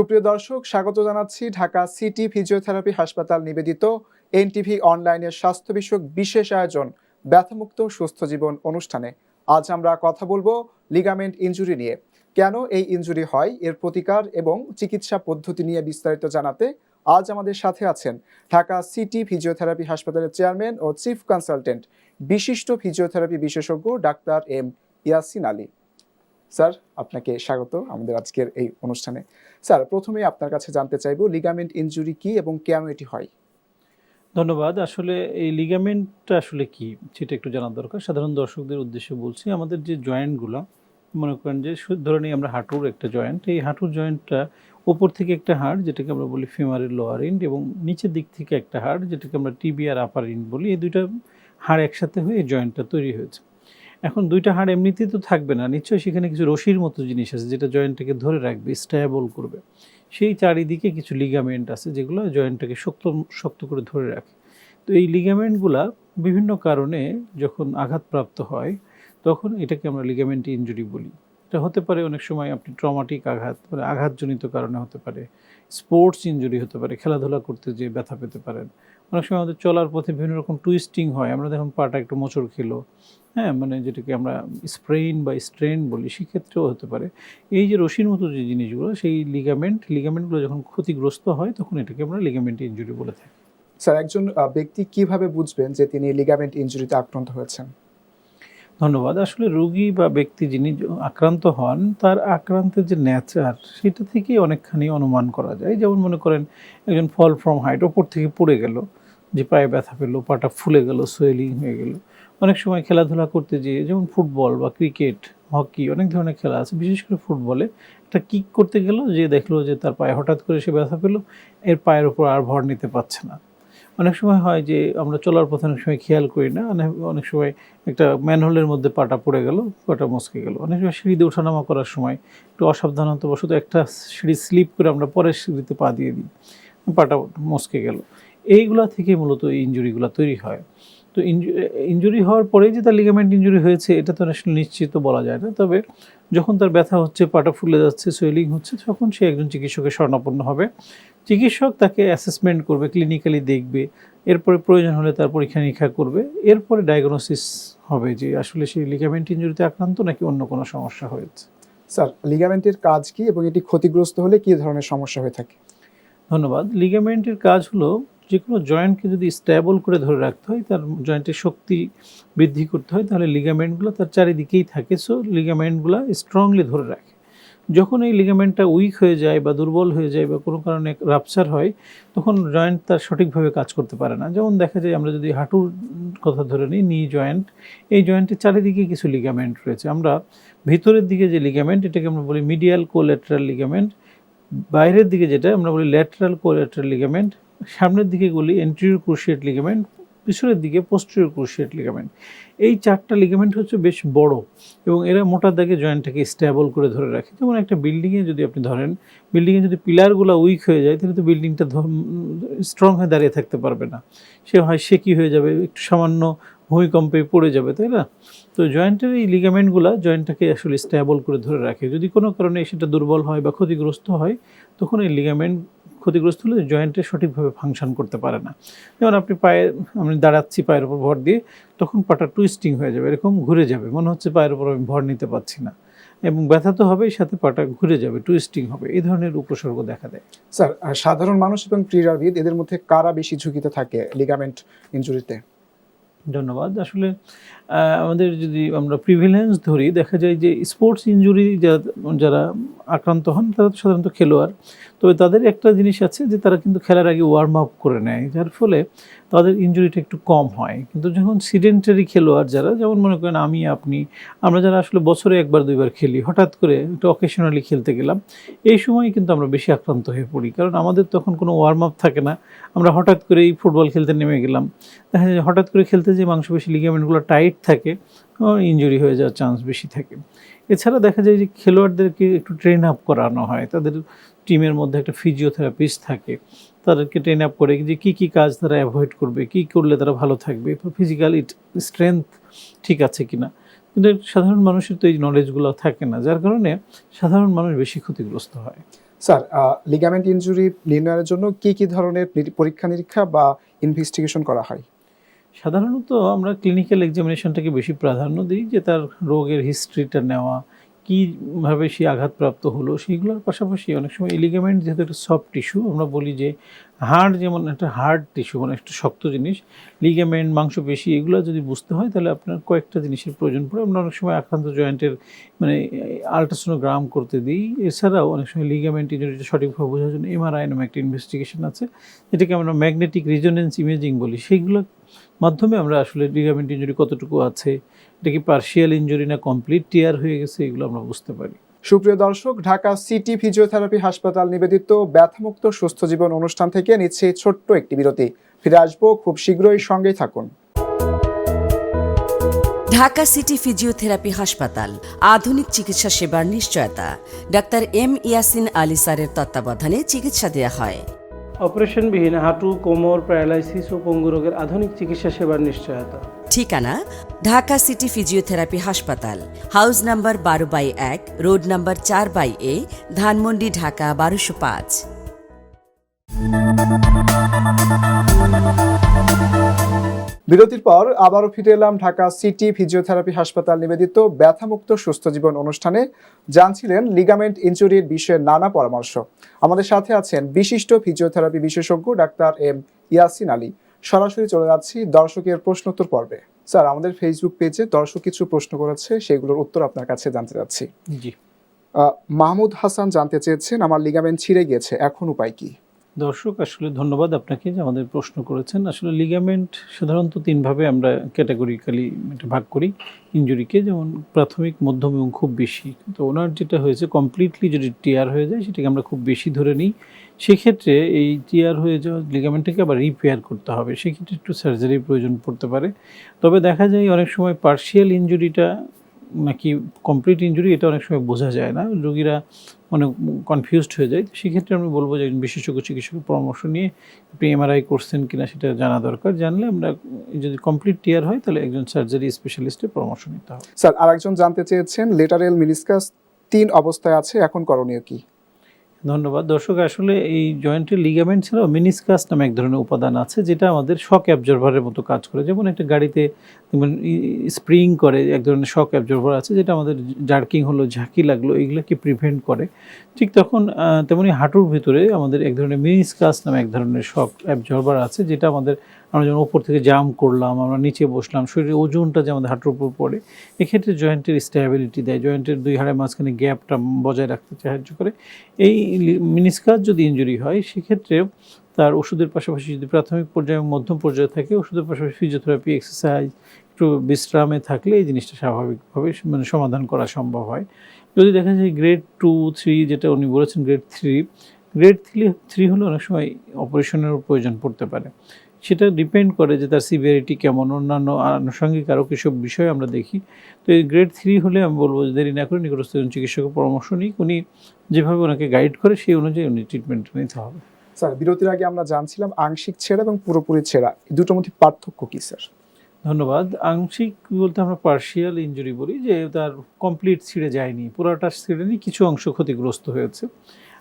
সুপ্রিয় দর্শক, স্বাগত জানাচ্ছি ঢাকা সিটি ফিজিওথেরাপি হাসপাতাল নিবেদিত এনটিভি অনলাইনের স্বাস্থ্য বিষয়ক বিশেষ আয়োজন, ব্যথামুক্ত সুস্থ জীবন অনুষ্ঠানে। আজ আমরা কথা বলব লিগামেন্ট ইনজুরি নিয়ে। কেন এই ইনজুরি হয়, এর প্রতিকার এবং চিকিৎসা পদ্ধতি নিয়ে বিস্তারিত জানাতে আজ আমাদের সাথে আছেন ঢাকা সিটি ফিজিওথেরাপি হাসপাতালের চেয়ারম্যান ও চিফ কনসালটেন্ট, বিশিষ্ট ফিজিওথেরাপি বিশেষজ্ঞ doctor M Yasin Ali. Sir, আপনাকে স্বাগত আমাদের আজকের এই অনুষ্ঠানে। স্যার প্রথমে আপনার কাছে জানতে চাইব লিগামেন্ট ইনজুরি কি এবং কেন এটি হয়? ধন্যবাদ। আসলে এই লিগামেন্টটা আসলে কি, সেটা একটু জানার দরকার। সাধারণ দর্শকদের উদ্দেশ্যে বলছি, আমাদের যে জয়েন্টগুলো মনে করেন যে ধরে নিই আমরা হাঁটুর একটা জয়েন্ট এই হাঁটুর জয়েন্টটা ওপর থেকে একটা হাড়, যেটাকে আমরা বলি ফিমারের লোয়ার ইন্ড এবং নিচের দিক থেকে একটা হাড়, যেটাকে আমরা টিবি আর আপার ইন্ড বলি, এই দুইটা হাড় একসাথে হয়ে এই জয়েন্টটা তৈরি হয়েছে। এখন দুইটা হাড় এমনিতেই তো থাকবে না। নিশ্চয়ই সেখানে কিছু রশির মতো জিনিস আছে যেটা জয়েন্টটাকে ধরে রাখবে স্ট্যাবল করবে। সেই চারিদিকে কিছু লিগামেন্ট আছে যেগুলো জয়েন্টটাকে শক্ত শক্ত করে ধরে রাখে। তো এই লিগামেন্টগুলা বিভিন্ন কারণে যখন আঘাতপ্রাপ্ত হয়, তখন এটাকে আমরা লিগামেন্ট ইঞ্জুরি বলি। এটা হতে পারে অনেক সময় আপনি ট্রমাটিক আঘাত মানে আঘাতজনিত কারণে হতে পারে। স্পোর্টস ইনজুরি হতে পারে, খেলাধুলা করতে যে ব্যথা পেতে পারেন। অনেক সময় আমাদের চলার পথে বিভিন্ন রকম টুইস্টিং হয়। আমরা দেখুন পাটা একটু মোচড় খেলো। হ্যাঁ মানে যেটাকে আমরা স্প্রেইন বা স্ট্রেন বলি সেক্ষেত্রেও হতে পারে। এই যে রশির মতো যে জিনিসগুলো সেই লিগামেন্ট লিগামেন্টগুলো যখন ক্ষতিগ্রস্ত হয় তখন এটাকে আমরা লিগামেন্ট ইনজুরি বলে থাকি। স্যার একজন ব্যক্তি কীভাবে বুঝবেন যে তিনি লিগামেন্ট ইনজুরিতে আক্রান্ত হয়েছেন? ধন্যবাদ। আসলে রোগী বা ব্যক্তি যিনি আক্রান্ত হন তার আক্রান্তের যে ন্যাচার সেটা থেকেই অনেকখানি অনুমান করা যায়। যেমন মনে করেন একজন ফল ফ্রম হাইট ওপর থেকে পড়ে গেল। যে পায়ে ব্যথা পেল, পাটা ফুলে গেল, সোয়েলিং হয়ে গেল। অনেক সময় খেলাধুলা করতে যেয়ে, যেমন ফুটবল বা ক্রিকেট, হকি, অনেক ধরনের খেলা আছে। বিশেষ করে ফুটবলে একটা কিক করতে গেল যে দেখল যে তার পায়ে হঠাৎ করে সে ব্যথা পেল, এর পায়ের ওপর আর ভর নিতে পারছে না। অনেক সময় হয় যে আমরা চলার পথে অনেক সময় খেয়াল করি না অনেক সময় একটা ম্যানহোলের মধ্যে পাটা পড়ে গেল, পাটা মস্কে গেল। অনেক সময় সিঁড়িতে ওঠানামা করার সময় একটু অসাবধানতাবশত একটা সিঁড়ি স্লিপ করে আমরা পরের সিঁড়িতে পা দিয়ে দিই, পাটা মস্কে গেল। এইগুলা থেকে মূলত এই ইঞ্জুরিগুলো তৈরি হয়। তো ইঞ্জুরি হওয়ার পরে যে তার লিগামেন্ট ইঞ্জুরি হয়েছে এটা তো আসলে নিশ্চিত বলা যায় না। তবে যখন তার ব্যথা হচ্ছে পাটা ফুলে যাচ্ছে সোয়েলিং হচ্ছে তখন সে একজন চিকিৎসকের শরণাপন্ন হবে। চিকিৎসক তাকে অ্যাসেসমেন্ট করবে ক্লিনিক্যালি দেখবে এরপরে প্রয়োজন হলে তার পরীক্ষা নিরীক্ষা করবে। এরপরে ডায়াগনোসিস হবে যে আসলে সেই লিগামেন্ট ইঞ্জুরিতে আক্রান্ত নাকি অন্য কোনো সমস্যা হয়েছে। স্যার লিগামেন্টের কাজ কি এবং এটি ক্ষতিগ্রস্ত হলে কি ধরনের সমস্যা হয়ে থাকে? ধন্যবাদ। লিগামেন্টের কাজ হলো যে কোনো জয়েন্টকে যদি স্ট্যাবল করে ধরে রাখতে হয়, তার জয়েন্টের শক্তি বৃদ্ধি করতে হয়, তাহলে লিগামেন্টগুলো তার চারিদিকেই থাকে। সো লিগামেন্টগুলো স্ট্রংলি ধরে রাখে। যখন এই লিগামেন্টটা উইক হয়ে যায় বা দুর্বল হয়ে যায় বা কোনো কারণে রাপচার হয়, তখন জয়েন্ট তার সঠিকভাবে কাজ করতে পারে না। যেমন দেখা যায়, আমরা যদি হাঁটুর কথা ধরে নিই নি জয়েন্ট এই জয়েন্টের চারিদিকে কিছু লিগামেন্ট রয়েছে। আমরা ভিতরের দিকে যে লিগামেন্ট এটাকে আমরা বলি মিডিয়াল কোলেট্রাল লিগামেন্ট বাইরের দিকে যেটা, আমরা বলি ল্যাটারাল কোলেট্রাল লিগামেন্ট সামনের দিকে বলি এন্টিরিয়র ক্রুশিয়েট লিগামেন্ট পিছনের দিকে পোস্টেরিয়র ক্রুশিয়েট লিগামেন্ট এই চারটা লিগামেন্ট হচ্ছে বেশ বড় এবং এরা মোটা দাগে জয়েন্টটাকে স্ট্যাবল করে ধরে রাখে। যেমন একটা বিল্ডিংয়ে যদি আপনি ধরেন বিল্ডিংয়ে যদি পিলারগুলো উইক হয়ে যায়, তাহলে তো বিল্ডিংটা স্ট্রং হয়ে দাঁড়িয়ে থাকতে পারবে না। সে হয় সে কী হয়ে যাবে, একটু সামান্য ভূমিকম্পে পড়ে যাবে, তাই না? তো জয়েন্টের এই লিগামেন্টগুলো জয়েন্টটাকে আসলে স্ট্যাবল করে ধরে রাখে। যদি কোনো কারণে সেটা দুর্বল হয় বা ক্ষতিগ্রস্ত হয়, তখন এই লিগামেন্ট ক্ষতিগ্রস্ত হলে জয়েন্টে সঠিকভাবে ফাংশন করতে পারে না। যেমন আপনি পায়ে আমি দাঁড়াচ্ছি পায়ের উপর ভর দিয়ে তখন পাটা টুইস্টিং হয়ে যাবে এরকম ঘুরে যাবে। মনে হচ্ছে পায়ের উপর আমি ভর নিতে পারছি না। এবং ব্যথা তো হবেই সাথে পাটা ঘুরে যাবে টুইস্টিং হবে। এই ধরনের উপসর্গ দেখা দেয়। স্যার সাধারণ মানুষ এবং ক্রীড়াবিদ এদের মধ্যে কারা বেশি ঝুঁকিতে থাকে লিগামেন্ট ইনজুরিতে ধন্যবাদ। আসলে আমাদের যদি আমরা প্রিভিলেন্স ধরি, দেখা যায় যে স্পোর্টস ইনজুরি যারা আক্রান্ত হন, তারা তো সাধারণত খেলোয়াড়। তবে তাদের একটা জিনিস আছে যে তারা কিন্তু খেলার আগে ওয়ার্ম আপ করে নেয়, যার ফলে তাদের ইনজুরিটা একটু কম হয়। কিন্তু যখন সিডেন্টারি খেলোয়াড় যারা, যেমন মনে করেন আমি, আপনি, আমরা যারা আসলে বছরে একবার, দুইবার খেলি, হঠাৎ করে একটু অকেশনালি খেলতে গেলাম, এই সময় কিন্তু আমরা বেশি আক্রান্ত হয়ে পড়ি। কারণ আমাদের তখন কোনো ওয়ার্ম আপ থাকে না। আমরা হঠাৎ করেই ফুটবল খেলতে নেমে গেলাম। দেখা যায় হঠাৎ করে খেলতে যে মাংসপেশি লিগামেন্টগুলো টাইট থাকে ইনজুরি হয়ে যাওয়ার চান্স বেশি থাকে। এছাড়া দেখা যায় যে খেলোয়াড়দেরকে একটু ট্রেন আপ করানো হয়, তাদের টিমের মধ্যে একটা ফিজিওথেরাপিস্ট থাকে, তাদেরকে ট্রেন আপ করে যে কী কী কাজ তারা অ্যাভয়েড করবে, কী করলে তারা ভালো থাকবে ফিজিক্যাল স্ট্রেংথ ঠিক আছে কি না কিন্তু সাধারণ মানুষের তো এই নলেজগুলো থাকে না, যার কারণে সাধারণ মানুষ বেশি ক্ষতিগ্রস্ত হয়। স্যার লিগামেন্ট ইনজুরি নির্ণয়ের জন্য কি কি ধরনের পরীক্ষা নিরীক্ষা বা ইনভেস্টিগেশন করা হয়? সাধারণত আমরা ক্লিনিক্যাল এক্সামিনেশনটাকে বেশি প্রাধান্য দিই যে তার রোগের হিস্ট্রিটা নেওয়া কীভাবে সে আঘাতপ্রাপ্ত হলো, সেইগুলোর পাশাপাশি অনেক সময় এলিগামেন্ট যেহেতু একটা সফট টিস্যু আমরা বলি যে হাড় যেমন একটা হার্ড টিস্যু মানে একটা শক্ত জিনিস লিগামেন্ট মাংসপেশি এগুলো যদি বুঝতে হয়, তাহলে আপনার কয়েকটা জিনিসের প্রয়োজন পড়ে। আমরা অনেক সময় আক্রান্ত জয়েন্টের মানে আলট্রাসোনোগ্রাম করতে দিই। এছাড়াও অনেক সময় লিগামেন্ট ইঞ্জুরিটা সঠিকভাবে বোঝার জন্য এমআরআই নামে একটা ইনভেস্টিগেশন আছে, যেটাকে আমরা ম্যাগনেটিক রিজোনেন্স ইমেজিং বলি। সেইগুলো মাধ্যমে আমরা আসলে লিগামেন্ট ইঞ্জুরি কতটুকু আছে, এটা কি পার্শিয়াল ইঞ্জুরি না কমপ্লিট টিয়ার হয়ে গেছে, এগুলো আমরা বুঝতে পারি। সুপ্রিয় দর্শক ঢাকা সিটি ফিজিওথেরাপি হাসপাতাল নিবেদিত ব্যথামুক্ত সুস্থ জীবন অনুষ্ঠান থেকে নিচ্ছে ছোট্ট একটি বিরতি। ফিরে আসব খুব শীঘ্রই সঙ্গেই থাকুন। ঢাকা সিটি ফিজিওথেরাপি হাসপাতাল আধুনিক চিকিৎসা সেবার নিশ্চয়তা। ডাক্তার এম ইয়াসিন আলী স্যারের তত্ত্বাবধানে চিকিৎসা দেওয়া হয়। অপারেশনবিহীন হাঁটু কোমর প্যারালাইসিস ও পঙ্গু রোগের আধুনিক চিকিৎসা সেবার নিশ্চয়তা। ঠিকানা ঢাকা সিটি ফিজিওথেরাপি হাসপাতাল, হাউস নাম্বার বারো বাই এক, রোড নাম্বার চার বাই এ, ধানমন্ডি, ঢাকা বারোশো পাঁচ। বিরতির পর আবারও ফিরে এলাম ঢাকা সিটি ফিজিওথেরাপি হাসপাতাল নিবেদিত ব্যথামুক্ত সুস্থ জীবন অনুষ্ঠানে। জানছিলেন লিগামেন্ট ইঞ্জুরির বিষয়ে নানা পরামর্শ। আমাদের সাথে আছেন বিশিষ্ট ফিজিওথেরাপি বিশেষজ্ঞ ডাক্তার এম ইয়াসিন আলী। সরাসরি চলে যাচ্ছি দর্শকের প্রশ্নোত্তর পর্বে। স্যার আমাদের ফেসবুক পেজে দর্শক কিছু প্রশ্ন করেছে সেগুলোর উত্তর আপনার কাছে জানতে চাচ্ছি। জি। মাহমুদ হাসান জানতে চেয়েছেন আমার লিগামেন্ট ছিঁড়ে গিয়েছে এখন উপায় কি? দর্শক আসলে ধন্যবাদ আপনাকে যে আমাদের প্রশ্ন করেছেন। আসলে লিগামেন্ট সাধারণত তিনভাবে আমরা ক্যাটাগরিক্যালি এটা ভাগ করি। ইঞ্জুরিকে যেমন প্রাথমিক মধ্যম এবং খুব বেশি। তো ওনার যেটা হয়েছে কমপ্লিটলি যদি টিয়ার হয়ে যায় সেটাকে আমরা খুব বেশি ধরে নিই। সেক্ষেত্রে এই টিয়ার হয়ে যাওয়া লিগামেন্টটাকে আবার রিপেয়ার করতে হবে। সেক্ষেত্রে একটু সার্জারির প্রয়োজন পড়তে পারে। তবে দেখা যায় অনেক সময় পার্শিয়াল ইঞ্জুরিটা নাকি কমপ্লিট ইঞ্জুরি এটা অনেক সময় বোঝা যায় না। রোগীরা মানে কনফিউজড হয়ে যায়। সেক্ষেত্রে আমি বলব যে একজন বিশেষজ্ঞ চিকিৎসকের পরামর্শ নিয়ে আপনি এমআরআই করছেন কিনা সেটা জানা দরকার। জানলে আমরা যদি কমপ্লিট টিয়ার হয় তাহলে একজন সার্জারি স্পেশালিস্টের পরামর্শ নিতে হবে। স্যার, আরেকজন জানতে চেয়েছেন লেটারেল মিনিসকাস তিন অবস্থায় আছে, এখন করণীয় কি? ধন্যবাদ। দর্শক, আসলে এই জয়েন্টের লিগামেন্ট ছাড়াও মিনিসকাস নামে এক ধরনের উপাদান আছে, যেটা আমাদের শক অ্যাবজর্ভারের মতো কাজ করে। যেমন একটা গাড়িতে স্প্রিং করে, এক ধরনের শক অ্যাবজর্ভার আছে, যেটা আমাদের জার্কিং হলো, ঝাঁকি লাগল, এগুলোকে প্রিভেন্ট করে। ঠিক তখন তেমনি হাঁটুর ভিতরে আমাদের এক ধরনের মিনিসকাস নামে এক ধরনের শক অ্যাবজর্ভার আছে, যেটা আমাদের আমরা যখন ওপর থেকে জাম করলাম, আমরা নিচে বসলাম, শরীরের ওজনটা যে আমাদের হাঁটুর উপর পড়ে, এক্ষেত্রে জয়েন্টের স্টেবিলিটি দেয়। জয়েন্টের দুই হাড়ের মাঝখানে গ্যাপটা বজায় রাখতে সাহায্য করে। এই মিনিসকাস যদি ইঞ্জুরি হয়, সেক্ষেত্রে তার ওষুধের পাশাপাশি যদি প্রাথমিক পর্যায়ে এবং মধ্যম পর্যায়ে থাকে, ওষুধের পাশাপাশি ফিজিওথেরাপি এক্সারসাইজ একটু বিশ্রামে থাকলে এই জিনিসটা স্বাভাবিকভাবে মানে সমাধান করা সম্ভব হয়। যদি দেখা যায় গ্রেড টু থ্রি যেটা উনি বলেছেন grade three grade three three হলে অনেক সময় অপারেশনের প্রয়োজন পড়তে পারে। সেটা ডিপেন্ড করে যে তার সিভিয়ারিটি কেমন অন্যান্য আনুষঙ্গিক আরও কিসব বিষয় আমরা দেখি। তো এই গ্রেড থ্রি হলে আমি বলব যে দেরি না করে নিকটস্থ চিকিৎসকের পরামর্শ নিই উনি যেভাবে ওনাকে গাইড করে সেই অনুযায়ী উনি ট্রিটমেন্ট নিতে হবে। স্যার বিরতির আগে আমরা জানছিলাম আংশিক ছেঁড়া এবং পুরোপুরি ছেঁড়া এই দুটোর মধ্যে পার্থক্য কী স্যার? ধন্যবাদ। আংশিক বলতে আমরা পার্শিয়াল ইনজুরি বলি যে তার কমপ্লিট ছিঁড়ে যায়নি পুরোটা ছিঁড়েনি কিছু অংশ ক্ষতিগ্রস্ত হয়েছে।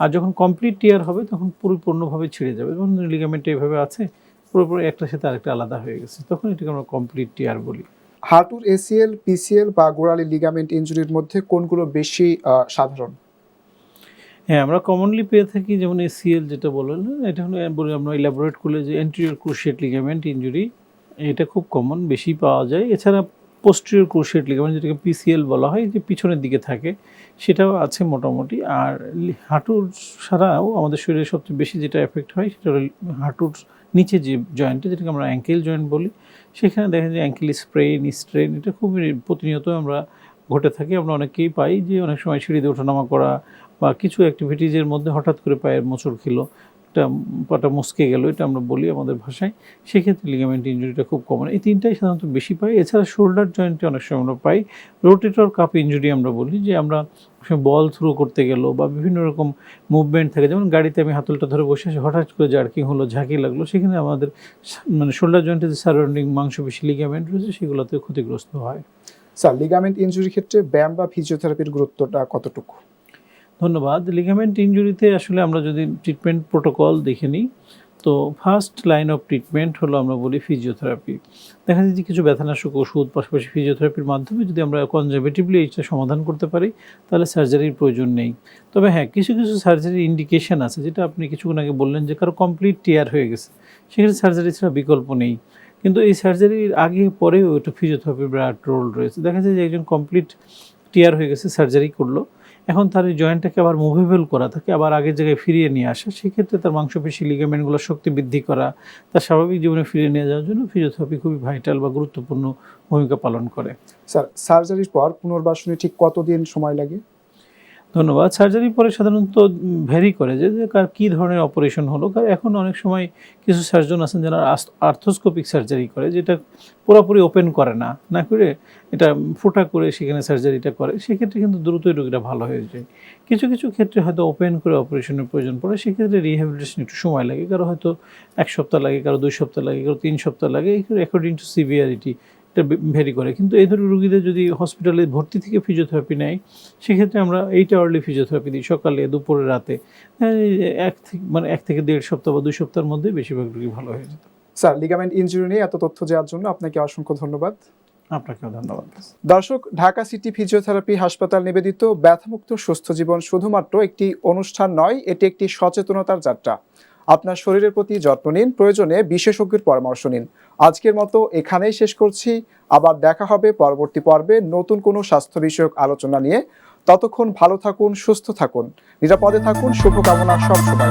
আর যখন কমপ্লিট টিয়ার হবে তখন পরিপূর্ণভাবে ছিঁড়ে যাবে। যেমন লিগামেন্ট এভাবে আছে পুরোপুরি একটা সাথে আরেকটা আলাদা হয়ে গেছে। তখন এটাকে আমরা কমপ্লিট টিয়ার বলি। হাঁটুর এসিএল পিসিএল বা গোড়ালি লিগামেন্ট ইনজুরির মধ্যে কোনগুলো বেশি সাধারণ? হ্যাঁ আমরা কমনলি পেয়ে থাকি যেমন এসিএল যেটা বললেন এটা হলো বলে আমরা ইলাবোরেট করলে যে এন্টিরিয়র ক্রুশিয়েট লিগামেন্ট ইঞ্জুরি এটা খুব কমন বেশি পাওয়া যায়। এছাড়া পোস্টিরিয়র ক্রুশিয়েট লিগামেন্ট যেটাকে পিসিএল বলা হয় যে পিছনের দিকে থাকে সেটাও আছে মোটামুটি। আর হাঁটুর ছাড়াও আমাদের শরীরে সবচেয়ে বেশি যেটা এফেক্ট হয় সেটা হলো হাঁটুর নিচে যে জয়েন্টে যেটাকে আমরা অ্যাঙ্কেল জয়েন্ট বলি, সেখানে দেখা যায় অ্যাঙ্কেল স্প্রেন স্ট্রেন এটা খুবই প্রতিনিয়ত আমরা ঘটে থাকি। আমরা অনেকেই পাই যে অনেক সময় সিঁড়িতে ওঠানামা করা বা কিছু অ্যাক্টিভিটিজের মধ্যে হঠাৎ করে পায়ের মোচড় খেলো। একটা পাটা মুসকে গেল, এটা আমরা বলি আমাদের ভাষায়। সেক্ষেত্রে লিগামেন্ট ইঞ্জুরিটা খুব কমন এই তিনটাই সাধারণত বেশি পাই। এছাড়া শোল্ডার জয়েন্টে অনেক সময় আমরা পাই। রোটেটর কাপ ইঞ্জুরি আমরা বলি যে আমরা বল থ্রো করতে গেল বা বিভিন্ন রকম মুভমেন্ট থাকে। যেমন গাড়িতে আমি হাতলটা ধরে বসে আছি, হঠাৎ করে জার্কিং হলো, ঝাঁকি লাগল, সেখানে আমাদের মানে শোল্ডার জয়েন্টে যে সারাউন্ডিং মাংসপেশি লিগামেন্ট রয়েছে সেগুলোতে ক্ষতিগ্রস্ত হয়। স্যার লিগামেন্ট ইঞ্জুরির ক্ষেত্রে ব্যায়াম বা ফিজিওথেরাপির গুরুত্বটা কতটুকু? ধন্যবাদ। লিগামেন্ট ইনজুরিতে আসলে আমরা যদি ট্রিটমেন্ট প্রোটোকল দেখে নিই, তো ফার্স্ট লাইন অফ ট্রিটমেন্ট হলো আমরা বলি ফিজিওথেরাপি দেখা যায় যে কিছু ব্যথানাশক ওষুধ, পাশাপাশি ফিজিওথেরাপির মাধ্যমে যদি আমরা কনজারভেটিভলি এইটা সমাধান করতে পারি, তাহলে সার্জারির প্রয়োজন নেই। তবে হ্যাঁ কিছু কিছু সার্জারির ইন্ডিকেশন আছে, যেটা আপনি কিছুক্ষণ আগে বললেন যে কারও কমপ্লিট টিয়ার হয়ে গেছে। সেখানে সার্জারি ছাড়া বিকল্প নেই। কিন্তু এই সার্জারির আগে পরেও একটু ফিজিওথেরাপির বিরাট রোল রয়েছে। দেখা যায় যে একজন কমপ্লিট টিয়ার হয়ে গেছে সার্জারি করল। এখন তার এই জয়েন্টটাকে আবার মুভেবল করা থাকে, আবার আগের জায়গায় ফিরিয়ে নিয়ে আসা, সেক্ষেত্রে তার মাংসপেশি লিগামেন্টগুলো শক্তি বৃদ্ধি করা, তার স্বাভাবিক জীবনে ফিরিয়ে নিয়ে যাওয়ার জন্য ফিজিওথেরাপি খুবই ভাইটাল বা গুরুত্বপূর্ণ ভূমিকা পালন করে। স্যার সার্জারির পর পুনর্বাসনে ঠিক কতদিন সময় লাগে? ধন্যবাদ। সার্জারি পরে সাধারণত ভ্যারি করে যে কার কী ধরনের অপারেশন হলো। কার এখন অনেক সময় কিছু সার্জন আছেন যারা আর্থোস্কোপিক সার্জারি করে, যেটা পুরোপুরি ওপেন করে না। না করে এটা ফোটা করে সেখানে সার্জারিটা করে। সেক্ষেত্রে কিন্তু দ্রুতই রোগীটা ভালো হয়ে যায়। কিছু কিছু ক্ষেত্রে হয়তো ওপেন করে অপারেশনের প্রয়োজন পড়ে। সেক্ষেত্রে রিহ্যাবিলিটেশন একটু সময় লাগে। কারও হয়তো এক সপ্তাহ লাগে, কারও দুই সপ্তাহ লাগে, কারও তিন সপ্তাহ লাগে। অ্যাকর্ডিং টু সিভিয়ারিটি ভেরি করে। কিন্তু এই ধরনের রুগীদের যদি হসপিটালে ভর্তি থেকে ফিজিওথেরাপি নেয় সেক্ষেত্রে আমরা এইট আওয়ারলি ফিজিওথেরাপি দিই। সকালে দুপুরে রাতে। হ্যাঁ, এক থেকে মানে এক থেকে দেড় সপ্তাহ বা দুই সপ্তাহের মধ্যে বেশিরভাগ রুগী ভালো হয়ে যেত। স্যার লিগামেন্ট ইঞ্জুরি নিয়ে এত তথ্য দেওয়ার জন্য আপনাকে অসংখ্য ধন্যবাদ। আপনাকেও ধন্যবাদ। দর্শক ঢাকা সিটি ফিজিওথেরাপি হাসপাতাল নিবেদিত ব্যথামুক্ত সুস্থ জীবন শুধুমাত্র একটি অনুষ্ঠান নয় এটি একটি সচেতনতার যাত্রা। আপনার শরীরের প্রতি যত্ন নিন, প্রয়োজনে বিশেষজ্ঞের পরামর্শ নিন। আজকের মতো এখানেই শেষ করছি। আবার দেখা হবে পরবর্তী পর্বে নতুন কোনো স্বাস্থ্য বিষয়ক আলোচনা নিয়ে। ততক্ষণ ভালো থাকুন, সুস্থ থাকুন। নিরাপদে থাকুন, শুভকামনা সবসময়